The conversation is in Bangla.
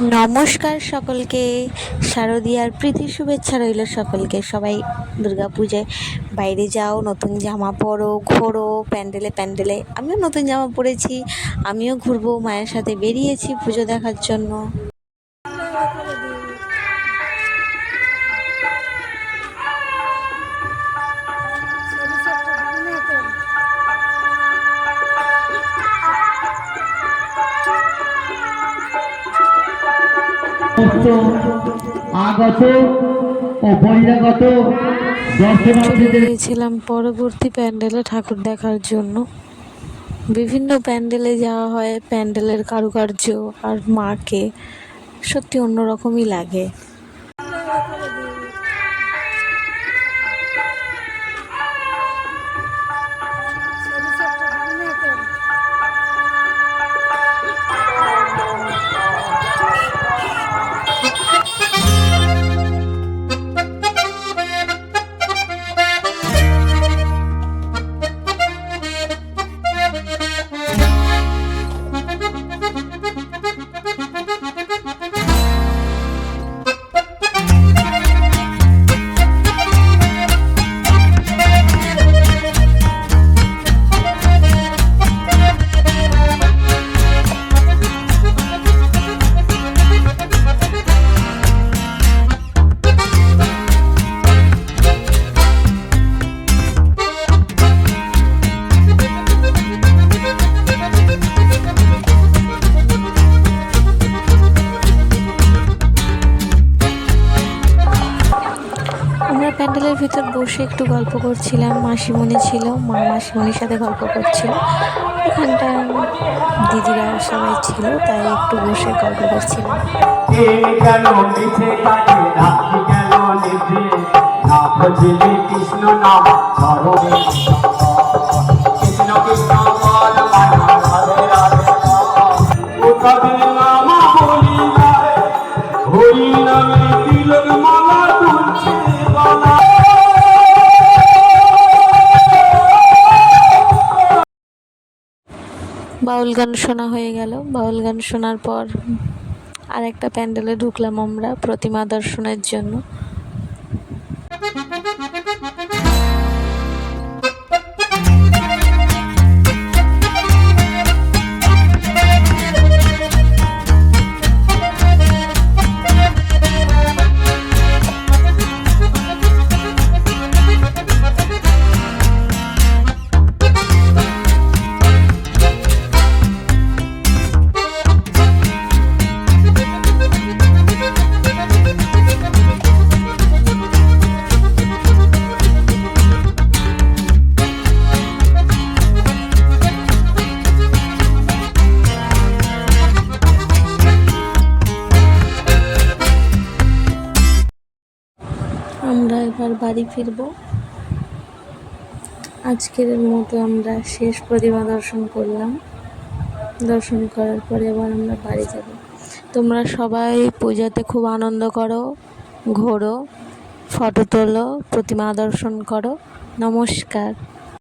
নমস্কার সকলকে, শারদীয়ার প্রীতি শুভেচ্ছা রইল সকলকে। সবাই দুর্গাপূজায় বাইরে যাও, নতুন জামা পরো, ঘোরো, প্যান্ডেলে প্যান্ডেলে। আমিও নতুন জামা পরেছি, আমিও ঘুরবো, মায়ের সাথে বেরিয়েছি পুজো দেখার জন্য। সমস্ত আগত ও বহিরাগত গিয়েছিলাম পরবর্তী প্যান্ডেলে ঠাকুর দেখার জন্য। বিভিন্ন প্যান্ডেলে যাওয়া হয়, প্যান্ডেলের কারুকার্য আর মাকে। সত্যি অন্যরকমই লাগে। আমরা প্যান্ডেলের ভিতর বসে একটু গল্প করছিলাম, মাসিমণি ছিল, মা মাসিমণির সাথে গল্প করছিল। এখানটা দিদিরা সবাই ছিল, তাই একটু বসে গল্প করছিলাম। কৃষ্ণ কৃষ্ণ বাউল গান শোনা হয়ে গেল। বাউল গান শোনার পর আর একটা প্যান্ডেলে ঢুকলাম আমরা প্রতিমা দর্শনের জন্য। আমরা এবার বাড়ি ফিরব। আজকের মতো আমরা শেষ প্রতিমা দর্শন করলাম। দর্শন করার পরে এবার আমরা বাড়ি যাব। তোমরা সবাই পূজাতে খুব আনন্দ করো, ঘোরো, ফটো তোলো, প্রতিমা দর্শন করো। নমস্কার।